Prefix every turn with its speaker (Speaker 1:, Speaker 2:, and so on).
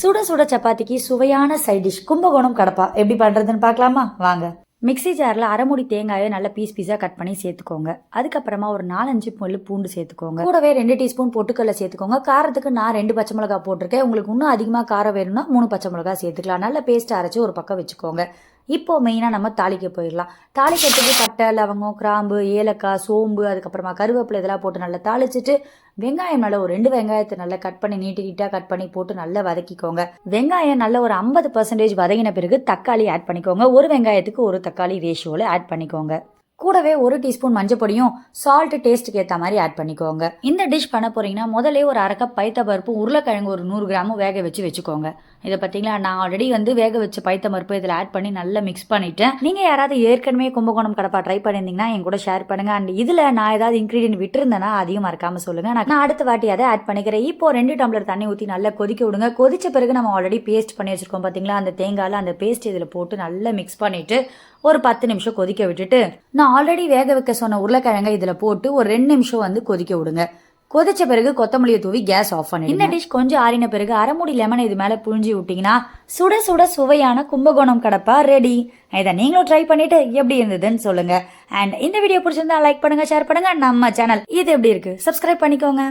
Speaker 1: சுட சுட சப்பாத்திக்கு சுவையான சைட் டிஷ் கும்பகோணம் கடப்பா. எப்படி பண்ணுறதுன்னு பார்க்கலாமா? வாங்க. மிக்ஸி ஜாரில் அரைமுடி தேங்காயை நல்லா பீஸ் பீஸாக கட் பண்ணி சேர்த்துக்கோங்க. அதுக்கப்புறமா ஒரு நாலஞ்சு முள் பூண்டு சேர்த்துக்கோங்க. கூடவே ரெண்டு டீஸ்பூன் பொட்டுக்கல்ல சேர்த்துக்கோங்க. காரத்துக்கு நான் ரெண்டு பச்சை மிளகா போட்டிருக்கேன். உங்களுக்கு இன்னும் அதிகமாக காரம் வேணும்னா மூணு பச்சை மிளகா சேர்த்துக்கலாம். நல்ல பேஸ்ட் அரைச்சி ஒரு பக்கம் வச்சுக்கோங்க. இப்போ மெயினாக நம்ம தாளிக்க போயிடலாம். தாளிக்கிறதுக்கு பட்டை லவங்கம் கிராம்பு ஏலக்காய் சோம்பு அதுக்கப்புறமா கருவேப்பிலை இதெல்லாம் போட்டு நல்லா தாளிச்சிட்டு வெங்காயம் நல்லா ஒரு ரெண்டு வெங்காயத்தை நல்லா கட் பண்ணி நீட்டு நீட்டாக கட் பண்ணி போட்டு நல்லா வதக்கிக்கோங்க. வெங்காயம் நல்ல ஒரு ஐம்பது பர்சன்டேஜ் வதங்கின பிறகு தக்காளி ஆட் பண்ணிக்கோங்க. ஒரு வெங்காயத்துக்கு ஒரு தக்காளி ரேஷியோவில் ஆட் பண்ணிக்கோங்க. கூடவே ஒரு டீஸ்பூன் மஞ்சள் பொடியும் சால்ட் டேஸ்ட்டுக்கு ஏற்ற மாதிரி ஆட் பண்ணிக்கோங்க. இந்த டிஷ் பண்ண போறீங்கன்னா முதலே ஒரு அரை கப் பைத்த பருப்பு உருளைக்கிழங்கு ஒரு நூறு கிராமும் வேக வச்சு வச்சுக்கோங்க. இதை பார்த்தீங்களா நான் ஆல்ரெடி வந்து வேக வச்ச பைத்த பருப்பு இதில் ஆட் பண்ணி நல்லா மிக்ஸ் பண்ணிட்டேன். நீங்கள் யாராவது ஏற்கனவே கும்பகோணம் கடப்பா ட்ரை பண்ணியிருந்தீங்கன்னா என் கூட ஷேர் பண்ணுங்க. அண்ட் இதில் நான் ஏதாவது இன்க்ரீடியன்ட் விட்டுருந்தேன்னா அதையும் மறக்காம சொல்லுங்க. நான் நான் அடுத்த வாட்டி அதை ஆட் பண்ணிக்கிறேன். இப்போ ரெண்டு டம்ளர் தண்ணி ஊற்றி நல்லா கொதிக்க விடுங்க. கொதிச்ச பிறகு நம்ம ஆல்ரெடி பேஸ்ட் பண்ணி வச்சிருக்கோம் பார்த்தீங்களா அந்த தேங்காயில் அந்த பேஸ்ட் இதில் போட்டு நல்லா மிக்ஸ் பண்ணிட்டு ஒரு பத்து நிமிஷம் கொதிக்க விட்டுட்டு நான் ஆல்ரெடி வேக வைக்க சொன்ன உருளைக்கிழங்கை இதில் போட்டு ஒரு ரெண்டு நிமிஷம் வந்து கொதிக்க விடுங்க. கொதிச்ச பிறகு கொத்தமல்லியை தூவி கேஸ் ஆஃப் பண்ணி இந்த டிஷ் கொஞ்சம் ஆறின பிறகு அரைமுடி லெமன் இது மேலே புழிஞ்சி விட்டிங்கன்னா சுட சுட சுவையான கும்பகோணம் கடப்பா ரெடி இதை நீங்களும் ட்ரை பண்ணிட்டு எப்படி இருந்ததுன்னு சொல்லுங்க. அண்ட் இந்த வீடியோ பிடிச்சிருந்தா லைக் பண்ணுங்க ஷேர் பண்ணுங்க. நம்ம சேனல் இது எப்படி இருக்கு? சப்ஸ்கிரைப் பண்ணிக்கோங்க.